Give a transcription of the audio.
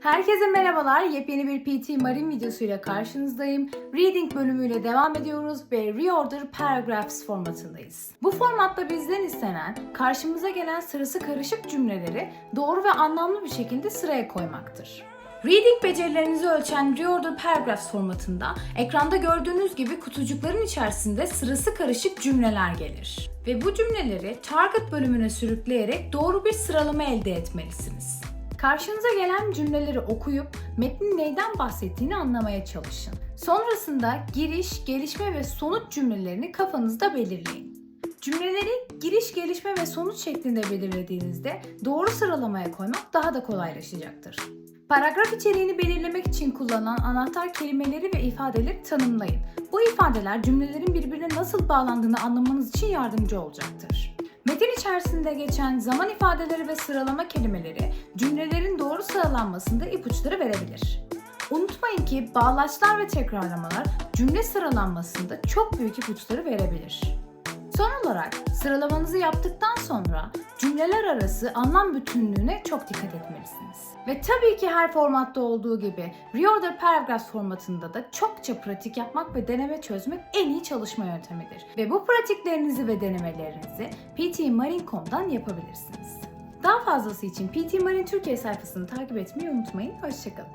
Herkese merhabalar. Yepyeni bir PT Marin videosuyla karşınızdayım. Reading bölümüyle devam ediyoruz ve Reorder Paragraphs formatındayız. Bu formatta bizden istenen karşımıza gelen sırası karışık cümleleri doğru ve anlamlı bir şekilde sıraya koymaktır. Reading becerilerinizi ölçen Reorder Paragraphs formatında ekranda gördüğünüz gibi kutucukların içerisinde sırası karışık cümleler gelir. Ve bu cümleleri target bölümüne sürükleyerek doğru bir sıralama elde etmelisiniz. Karşınıza gelen cümleleri okuyup metnin neyden bahsettiğini anlamaya çalışın. Sonrasında giriş, gelişme ve sonuç cümlelerini kafanızda belirleyin. Cümleleri giriş, gelişme ve sonuç şeklinde belirlediğinizde doğru sıralamaya koymak daha da kolaylaşacaktır. Paragraf içeriğini belirlemek için kullanılan anahtar kelimeleri ve ifadeleri tanımlayın. Bu ifadeler cümlelerin birbirine nasıl bağlandığını anlamanız için yardımcı olacaktır. Metin içerisinde geçen zaman ifadeleri ve sıralama kelimeleri cümlelerin doğru sıralanmasında ipuçları verebilir. Unutmayın ki bağlaçlar ve tekrarlamalar cümle sıralanmasında çok büyük ipuçları verebilir. Son olarak sıralamanızı yaptıktan sonra cümleler arası anlam bütünlüğüne çok dikkat etmelisiniz. Ve tabii ki her formatta olduğu gibi Reorder Paragraphs formatında da çokça pratik yapmak ve deneme çözmek en iyi çalışma yöntemidir. Ve bu pratiklerinizi ve denemelerinizi ptmarin.com'dan yapabilirsiniz. Daha fazlası için PT Marine Türkiye sayfasını takip etmeyi unutmayın. Hoşçakalın.